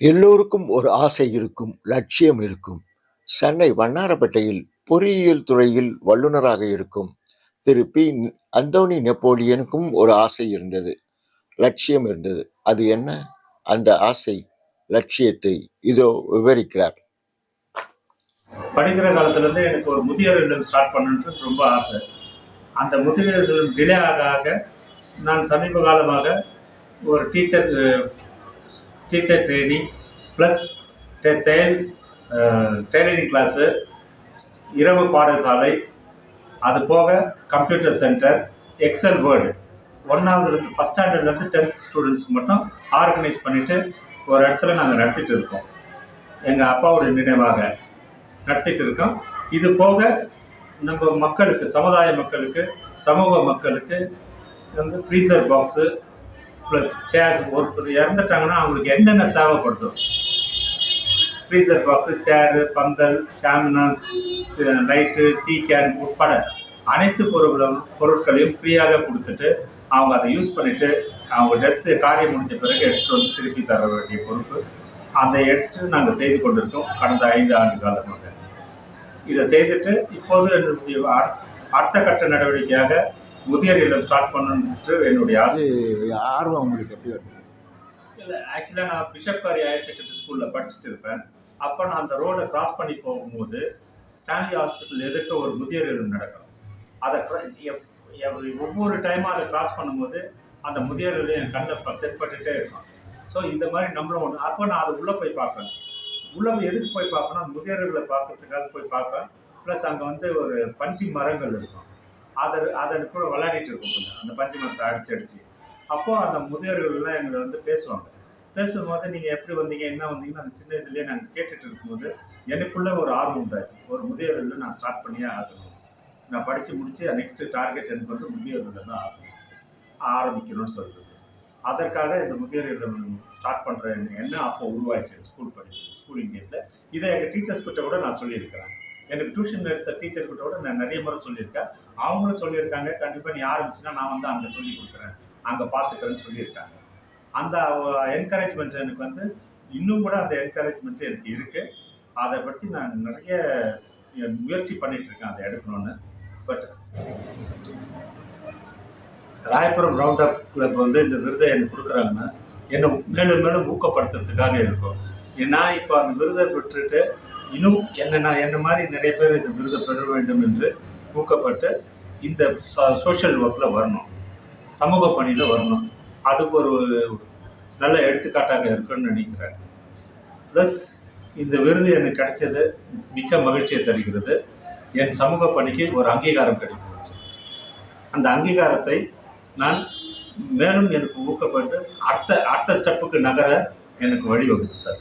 எல்லோருக்கும் ஒரு ஆசை இருக்கும் லட்சியம் இருக்கும். சென்னை வண்ணாரப்பேட்டையில் பொறியியல் துறையில் வல்லுநராக இருக்கும் திரு. பி. அந்தோனி நெப்போலியனுக்கும் ஒரு ஆசை இருந்தது லட்சியம் இருந்தது. அது என்ன? அந்த ஆசை லட்சியத்தை இதோ விவரிக்கிறார். படிக்கிற காலத்துலேருந்து எனக்கு ஒரு முதியோர் இல்லம் ஸ்டார்ட் பண்ணுன்றது ரொம்ப ஆசை. அந்த முதியோர் இல்லம் டிலே ஆக ஆக நான் சமீப காலமாக ஒரு டீச்சர் டீச்சர் ட்ரைனிங் ப்ளஸ் டெ தையல் டெய்லரிங் கிளாஸு இரவு பாடசாலை அது போக கம்ப்யூட்டர் சென்டர் எக்ஸல் வேர்டு ஒன்றாவதுலேருந்து ஃபஸ்ட் ஸ்டாண்டர்ட்லேருந்து டென்த் ஸ்டூடெண்ட்ஸ்க்கு மட்டும் ஆர்கனைஸ் பண்ணிவிட்டு ஒரு இடத்துல நாங்கள் நடத்திட்டு இருக்கோம். எங்கள் அப்பாவுடைய நினைவாக நடத்திட்டு இருக்கோம். இது போக நம்ம மக்களுக்கு சமுதாய மக்களுக்கு சமூக மக்களுக்கு வந்து ஃப்ரீசர் பாக்ஸு ப்ளஸ் சேர்ஸ் ஒருத்தர் இறந்துட்டாங்கன்னா அவங்களுக்கு என்னென்ன தேவைப்படுதோ freezer box chair pandal shamianas light tea can உட்பட அனைத்து பொருட்களும் பொருட்களையும் ஃப்ரீயாக கொடுத்துட்டு அவங்க அதை யூஸ் பண்ணிவிட்டு அவங்க டெத்து காரியம் முடிஞ்ச பிறகு எடுத்துகிட்டு வந்து திருப்பி தர வேண்டிய பொறுப்பு. அந்த எடுத்து நாங்கள் செய்து கொண்டிருக்கோம் கடந்த ஐந்து ஆண்டு காலமாக. இதை செய்துட்டு இப்போது என்னுடைய அடுத்த கட்ட நடவடிக்கையாக முதியோர் இல்லம் ஸ்டார்ட் பண்ணணுன்ட்டு என்னுடைய ஆசை. ஆர்வம் உங்களுக்கு எப்படி வருது? இல்லை ஆக்சுவலாக நான் பிஷப் காரி ஹையர் செகண்டரி ஸ்கூலில் படிச்சுட்டு இருப்பேன். அப்போ நான் அந்த ரோடை கிராஸ் பண்ணி போகும்போது ஸ்டான்லி ஹாஸ்பிட்டல் எதிர்க்க ஒரு முதியோர் இல்லம் நடக்கும் அதை எப்- ஒவ்வொரு டைமும் அதை கிராஸ் பண்ணும்போது அந்த முதியோர் இல்லம் என் கண்ணில் ப- இருக்கும் ஸோ இந்த மாதிரி நம்மளும் ஒன்று அப்போ நான் அதை உள்ளே போய் பார்ப்பேன். உள்ளே எதுக்கு போய் பார்ப்பேன்னா முதியோர்களை பார்க்கறதுக்காக போய் பார்ப்பேன். ப்ளஸ் அங்கே வந்து ஒரு பஞ்சு மரங்கள் இருக்கும். அதை அதை கூட விளையாடிட்டு இருக்கும் கொஞ்சம். அந்த பஞ்சு மரத்தை அடிச்சு அடிச்சு. அப்போது அந்த முதியோர்கள்லாம் எங்களை வந்து பேசுவாங்க. பேசும்போது நீங்கள் எப்படி வந்தீங்க என்ன வந்தீங்கன்னு அந்த சின்ன இதுலேயே நாங்கள் கேட்டுட்டு இருக்கும்போது எனக்குள்ள ஒரு ஆர்வம் உண்டாச்சு. ஒரு முதியோர்கள் நான் ஸ்டார்ட் பண்ணியே ஆகணும். நான் படித்து முடித்து நெக்ஸ்ட் டார்கெட் எனக்கு வந்து முதியோர்கள் தான் ஆகணும். ஆரம்பிக்கணும்னு சொல்றது. அதற்காக இந்த முதியோர் இல்லம் ஸ்டார்ட் பண்ணுற என்ன அப்போ உருவாச்சு ஸ்கூல் படிச்சு ஸ்கூலிங் டேஸில் இதை எங்கள் டீச்சர்ஸ் கிட்ட கூட நான் சொல்லியிருக்கிறேன். எனக்கு டியூஷன் எடுத்த டீச்சர் கிட்ட கூட நான் நிறைய முறை சொல்லியிருக்கேன். அவங்களும் சொல்லியிருக்காங்க கண்டிப்பாக நீ ஆரம்பிச்சுன்னா நான் வந்து அங்கே சொல்லி கொடுக்குறேன். அங்கே பார்த்துக்கிறேன்னு சொல்லியிருக்காங்க. அந்த என்கரேஜ்மெண்ட் எனக்கு வந்து இன்னும் கூட அந்த என்கரேஜ்மெண்ட் எனக்கு இருக்குது அதை பற்றி நான் நிறைய முயற்சி பண்ணிட்டு இருக்கேன் அதை எடுக்கணும்னு. But Royapuram round up club வந்து இந்த விருதை எனக்கு கொடுக்குறாங்கன்னா என்னை மேலும் மேலும் ஊக்கப்படுத்துறதுக்காக இருக்கும். நான் இப்போ அந்த விருதை பெற்றுட்டு இன்னும் என்ன நான் என்ன மாதிரி நிறைய பேர் இந்த விருதை பெற வேண்டும் என்று ஊக்கப்பட்டு இந்த சோஷியல் ஒர்க்கில் வரணும். சமூக பணியில் வரணும். அதுக்கு ஒரு நல்ல எடுத்துக்காட்டாக இருக்குன்னு நினைக்கிறேன். ப்ளஸ் இந்த விருது எனக்கு கிடைச்சது மிக்க மகிழ்ச்சியை தருகிறது. என் சமூக பணிக்கு ஒரு அங்கீகாரம் கிடைக்கிறது. அந்த அங்கீகாரத்தை நான் மேலும் எனக்கு ஊக்கப்பட்டு அடுத்த அடுத்த ஸ்டெப்புக்கு நகர எனக்கு வழிவகுத்தது.